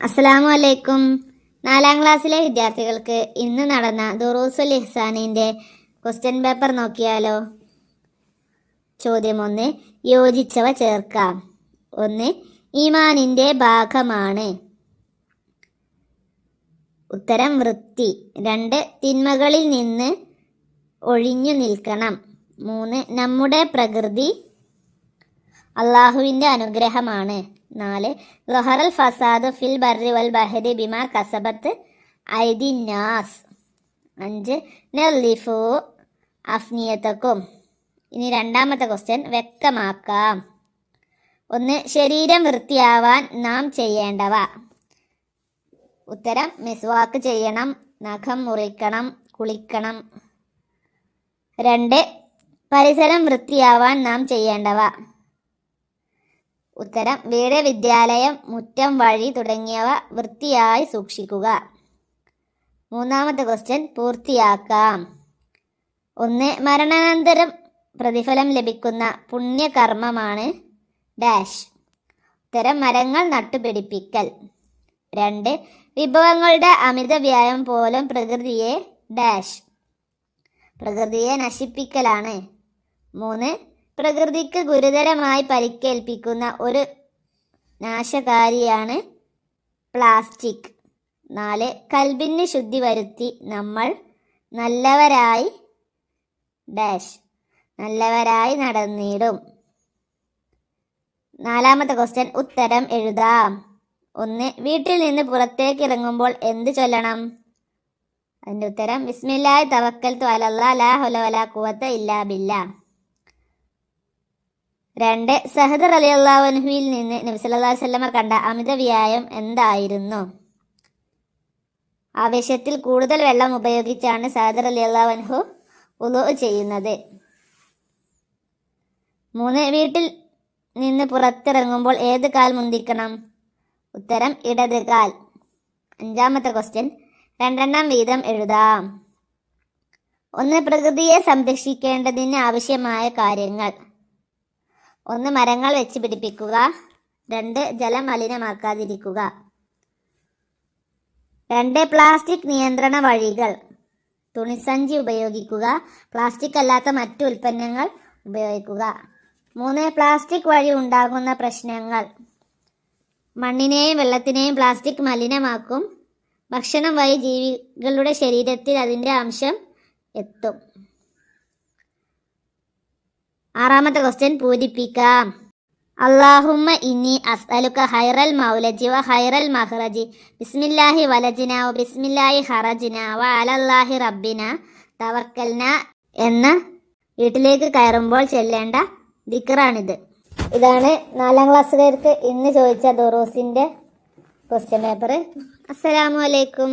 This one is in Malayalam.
അസ്സലാമു അലൈക്കും നാലാം ക്ലാസ്സിലെ വിദ്യാർത്ഥികൾക്ക് ഇന്ന് നടന്ന ദുറൂസുൽ ഇഹ്സാനിന്റെ ക്വസ്റ്റ്യൻ പേപ്പർ നോക്കിയാലോ? ചോദ്യം ഒന്ന് യോജിച്ചവ ചേർക്കാം. ഒന്ന് ഈമാനിന്റെ ഭാഗമാണ്. ഉത്തരം വൃത്തി. രണ്ട് തിന്മകളിൽ നിന്ന് ഒഴിഞ്ഞു നിൽക്കണം. മൂന്ന് നമ്മുടെ പ്രകൃതി അള്ളാഹുവിന്റെ അനുഗ്രഹമാണ്. നാല് ലൊഹറൽ ഫസാദ് ഫിൽ ബർറി വൽ ബഹരി ബിമാ കസബത്ത് ഐദി നാസ് അഞ്ച് നെർലിഫു അഫ്നിയത്തക്കും. ഇനി രണ്ടാമത്തെ ക്വസ്റ്റ്യൻ വ്യക്തമാക്കാം. ഒന്ന് ശരീരം വൃത്തിയാവാൻ നാം ചെയ്യേണ്ടവ. ഉത്തരം മിസ്വാക്ക് ചെയ്യണം നഖം മുറിക്കണം കുളിക്കണം. രണ്ട് പരിസരം വൃത്തിയാവാൻ നാം ചെയ്യേണ്ടവ. ഉത്തരം വീട് വിദ്യാലയം മുറ്റം വഴി തുടങ്ങിയവ വൃത്തിയായി സൂക്ഷിക്കുക. മൂന്നാമത്തെ ക്വസ്റ്റ്യൻ പൂർത്തിയാക്കാം. ഒന്ന് മരണാനന്തരം പ്രതിഫലം ലഭിക്കുന്ന പുണ്യകർമ്മമാണ് ഡാഷ് ഉത്തരം മരങ്ങൾ നട്ടുപിടിപ്പിക്കൽ. രണ്ട് വിഭവങ്ങളുടെ അമിത വ്യായം പോലും പ്രകൃതിയെ ഡാഷ് പ്രകൃതിയെ നശിപ്പിക്കലാണ്. മൂന്ന് പ്രകൃതിക്ക് ഗുരുതരമായി പരിക്കേൽപ്പിക്കുന്ന ഒരു നാശകാരിയാണ് പ്ലാസ്റ്റിക്. നാല് കൽബിന് ശുദ്ധി വരുത്തി നമ്മൾ നല്ലവരായി ഡാഷ് നല്ലവരായി നടന്നിടും. നാലാമത്തെ ക്വസ്റ്റ്യൻ ഉത്തരം എഴുതാം. ഒന്ന് വീട്ടിൽ നിന്ന് പുറത്തേക്ക് ഇറങ്ങുമ്പോൾ എന്ത് ചൊല്ലണം? അതിന്റെ ഉത്തരം വിസ്മില്ലായി തവക്കൽ തോലല്ല ലാ ഹുല വലാ കുവത്ത ഇല്ലാ ബില്ലാ. രണ്ട് സഹദർ അലി അള്ളാഹുവിൽ നിന്ന് നബിസല്ലാ വല്ലമർ കണ്ട അമിത വ്യായം എന്തായിരുന്നു? ആവശ്യത്തിൽ കൂടുതൽ വെള്ളം ഉപയോഗിച്ചാണ് സഹദർ അലി അള്ളാഹുഹു ഉലു ചെയ്യുന്നത്. മൂന്ന് വീട്ടിൽ നിന്ന് പുറത്തിറങ്ങുമ്പോൾ ഏത് കാൽ മുന്തിക്കണം ഉത്തരം ഇടത് കാൽ. അഞ്ചാമത്തെ ക്വസ്റ്റ്യൻ രണ്ടെണ്ണം വീതം എഴുതാം. ഒന്ന് പ്രകൃതിയെ സംരക്ഷിക്കേണ്ടതിന് ആവശ്യമായ കാര്യങ്ങൾ. ഒന്ന് മരങ്ങൾ വെച്ച് പിടിപ്പിക്കുക. രണ്ട് ജലം മലിനമാക്കാതിരിക്കുക. രണ്ട് പ്ലാസ്റ്റിക് നിയന്ത്രണ വഴികൾ. തുണിസഞ്ചി ഉപയോഗിക്കുക. പ്ലാസ്റ്റിക് അല്ലാത്ത മറ്റു ഉൽപ്പന്നങ്ങൾ ഉപയോഗിക്കുക. മൂന്ന് പ്ലാസ്റ്റിക് വഴി ഉണ്ടാകുന്ന പ്രശ്നങ്ങൾ. മണ്ണിനെയും വെള്ളത്തിനെയും പ്ലാസ്റ്റിക് മലിനമാക്കും. ഭക്ഷണം വഴി ജീവികളുടെ ശരീരത്തിൽ അതിന്റെ അംശം എത്തും. ആറാമത്തെ ക്വസ്റ്റ്യൻ പൂരിപ്പിക്കാം. അള്ളാഹുമ്മ ഇനി അസ്അലുക ഹൈറൽ മൗലജി വ ഹൈറൽ മഹ്റജി ബിസ്മില്ലാഹി വലജിന വ ബിസ്മില്ലാഹി ഹറജിന വ അലല്ലാഹി റബ്ബിന. തവക്കൽന എന്ന വീട്ടിലേക്ക് കയറുമ്പോൾ ചെല്ലേണ്ട ദിക്റാണിത്. ഇതാണ് നാലാം ക്ലാസ്സുകാർക്ക് ഇന്ന് ചോദിച്ച ദുറൂസിന്റെ ക്വസ്റ്റ്യൻ പേപ്പർ അസ്സലാമു അലൈക്കും.